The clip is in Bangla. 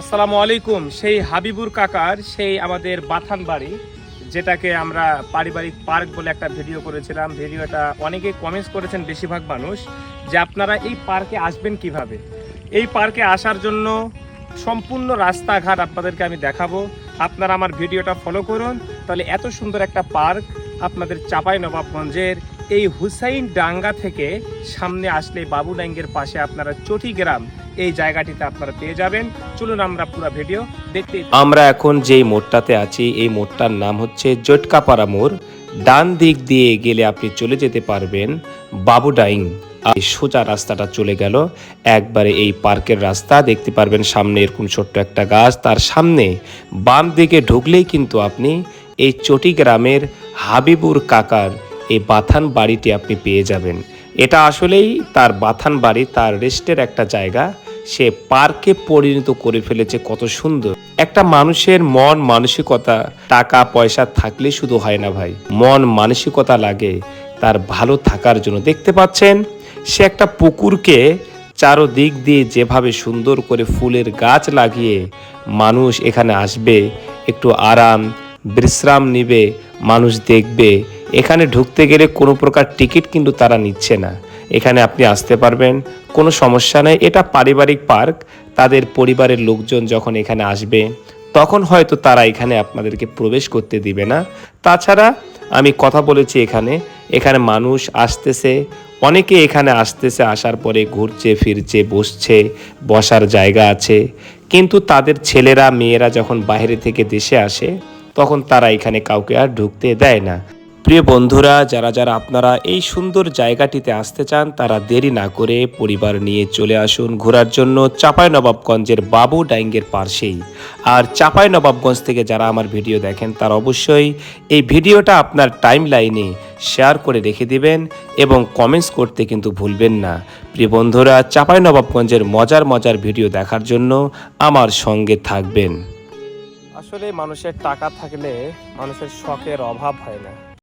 আসসালামু আলাইকুম। সেই হাবিবুর কাকার সেই আমাদের বাথান বাড়ি, যেটাকে আমরা পারিবারিক পার্ক বলে একটা ভিডিও করেছিলাম। ভিডিওটা অনেকে কমেন্টস করেছেন বেশিরভাগ মানুষ যে আপনারা এই পার্কে আসবেন কীভাবে? এই পার্কে আসার জন্য সম্পূর্ণ রাস্তাঘাট আপনাদেরকে আমি দেখাবো। আপনারা আমার ভিডিওটা ফলো করুন। তাহলে এত সুন্দর একটা পার্ক আপনাদের চাপাই নবাবগঞ্জের এই হুসাইন ডাঙ্গা থেকে সামনে আসলে বাবুডাঙ্গের পাশে আপনারা চটি গ্রাম এই জায়গাটিতে আপনারা পেয়ে যাবেন। চলুন আমরা পুরো ভিডিও দেখতে আমরা এখন যেই মোড়টাতে আছি, এই মোড়টার নাম হচ্ছে জটকাপাড়া মোড়। ডান দিক দিয়ে গেলে আপনি চলে যেতে পারবেন বাবুডাইং এই সোজা রাস্তাটা চলে গেল। একবারে এই পার্কের রাস্তা, দেখতে পারবেন সামনে এরকম ছোট্ট একটা গাছ। তার সামনে বাম দিকে ঢুকলেই কিন্তু আপনি এই চটি গ্রামের হাবিবুর কাকার এই বাথান বাড়িটি আপনি পেয়ে যাবেন। এটা আসলেই তার বাথান বাড়ি, তার রেস্টের একটা জায়গা। সে পার্কে পরিণত করে ফেলেছে, কত সুন্দর। একটা মানুষের মন মানসিকতা, টাকা, পয়সা থাকলে শুধু হয় না ভাই। মন মানসিকতা লাগে, তার ভালো থাকার জন্য। দেখতে পাচ্ছেন, সে একটা পুকুরকে চারোদিক দিয়ে যেভাবে সুন্দর করে ফুলের গাছ লাগিয়ে মানুষ এখানে আসবে, একটু আরাম, বিশ্রাম নিবে, মানুষ দেখবে এখানে ঢুকতে গেলে কোনো প্রকার টিকিট কিন্তু তারা নিচ্ছে না। এখানে আপনি আসতে পারবেন, কোনো সমস্যা নেই। এটা পারিবারিক পার্ক, তাদের পরিবারের লোকজন যখন এখানে আসবে, তখন হয়তো তারা এখানে আপনাদেরকে প্রবেশ করতে দিবে না। তাছাড়া আমি কথা বলেছি এখানে এখানে মানুষ আসতেছে, অনেকে এখানে আসতেছে, আসার পরে ঘুরছে, ফিরছে, বসছে, বসার জায়গা আছে। কিন্তু তাদের ছেলেরা, মেয়েরা যখন বাইরে থেকে দেশে আসে, তখন তারা এখানে কাউকে আর ঢুকতে দেয় না। প্রিয় বন্ধুরা, যারা যারা আপনারা এই সুন্দর জায়গাটিতে আসতে চান, তারা দেরি না করে পরিবার নিয়ে চলে আসুন ঘোরার জন্য চাপাই নবাবগঞ্জের বাবু ডাইঙ্গের পাশেই। আর চাপাই নবাবগঞ্জ থেকে যারা আমার ভিডিও দেখেন, তারা অবশ্যই এই ভিডিওটা আপনার টাইম লাইনে শেয়ার করে রেখে দিবেন এবং কমেন্টস করতে কিন্তু ভুলবেন না। প্রিয় বন্ধুরা চাপাই নবাবগঞ্জের মজার মজার ভিডিও দেখার জন্য আমার সঙ্গে থাকবেন। আসলে মানুষের টাকা থাকলে মানুষের শখের অভাব হয় না।